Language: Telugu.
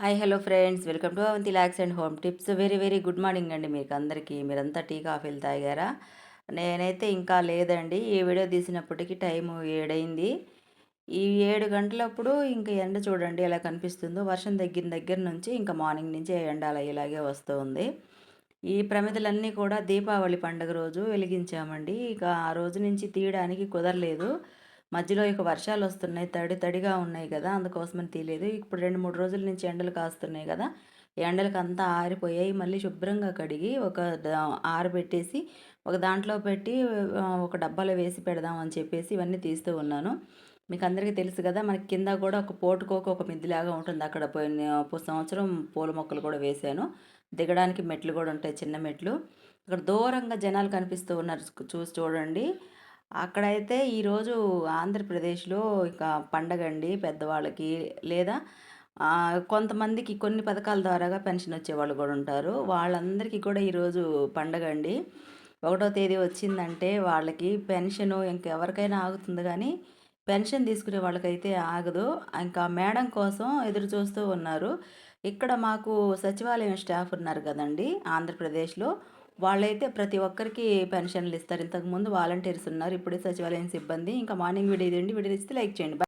Hi hello friends. Welcome to Avanti lakhs and home tips. Very very good morning అండి మీకు అందరికీ. మీరంతా టీ కాఫీలు తాగారా? నేనైతే ఇంకా లేదండి. ఈ వీడియో తీసినప్పటికీ టైము ఏడైంది. ఈ ఏడు గంటలప్పుడు ఇంకా ఎండ చూడండి ఎలా కనిపిస్తుందో. వర్షం తగ్గిన దగ్గర నుంచి ఇంకా మార్నింగ్ నుంచి ఎండ అలా ఇలాగే వస్తూ ఉంది. ఈ ప్రమిదలన్నీ కూడా దీపావళి పండుగ రోజు వెలిగించామండి. ఇక ఆ రోజు నుంచి తీయడానికి కుదరలేదు. మధ్యలో ఇక వర్షాలు వస్తున్నాయి తడి తడిగా ఉన్నాయి కదా అందుకోసమని తీయలేదు. ఇప్పుడు రెండు మూడు రోజుల నుంచి ఎండలు కాస్తున్నాయి కదా ఎండలకు అంతా ఆరిపోయాయి. మళ్ళీ శుభ్రంగా కడిగి ఒక ఆరబెట్టేసి ఒక దాంట్లో పెట్టి ఒక డబ్బాలో వేసి పెడదాం అని చెప్పేసి ఇవన్నీ తీస్తూ ఉన్నాను. మీకు అందరికీ తెలుసు కదా మనకి కింద కూడా ఒక పోటుకోక ఒక మిద్దిలాగా ఉంటుంది. అక్కడ పోయిన సంవత్సరం పూల మొక్కలు కూడా వేశాను. దిగడానికి మెట్లు కూడా ఉంటాయి చిన్న మెట్లు. అక్కడ దూరంగా జనాలు కనిపిస్తూ ఉన్నారు చూసి చూడండి. అక్కడైతే ఈరోజు ఆంధ్రప్రదేశ్లో ఇక పండగ అండి పెద్దవాళ్ళకి. లేదా కొంతమందికి కొన్ని పథకాల ద్వారాగా పెన్షన్ వచ్చేవాళ్ళు కూడా ఉంటారు. వాళ్ళందరికీ కూడా ఈరోజు పండగ అండి. ఒకటో తేదీ వచ్చిందంటే వాళ్ళకి పెన్షన్ ఇంకెవరికైనా ఆగుతుంది కానీ పెన్షన్ తీసుకునే వాళ్ళకైతే ఆగదు. ఇంకా మేడం కోసం ఎదురు చూస్తూ ఉన్నారు. ఇక్కడ మాకు సచివాలయం స్టాఫ్ ఉన్నారు కదండి ఆంధ్రప్రదేశ్లో. వాళ్ళైతే ప్రతి ఒక్కరికి పెన్షన్లు ఇస్తారు. ఇంతకుముందు వాలంటీర్స్ ఉన్నారు. ఇప్పుడే సచివాలయం సిబ్బంది. ఇంకా మార్నింగ్ వీడియో ఇదండి వీడియో ఇస్తే లైక్ చేయండి.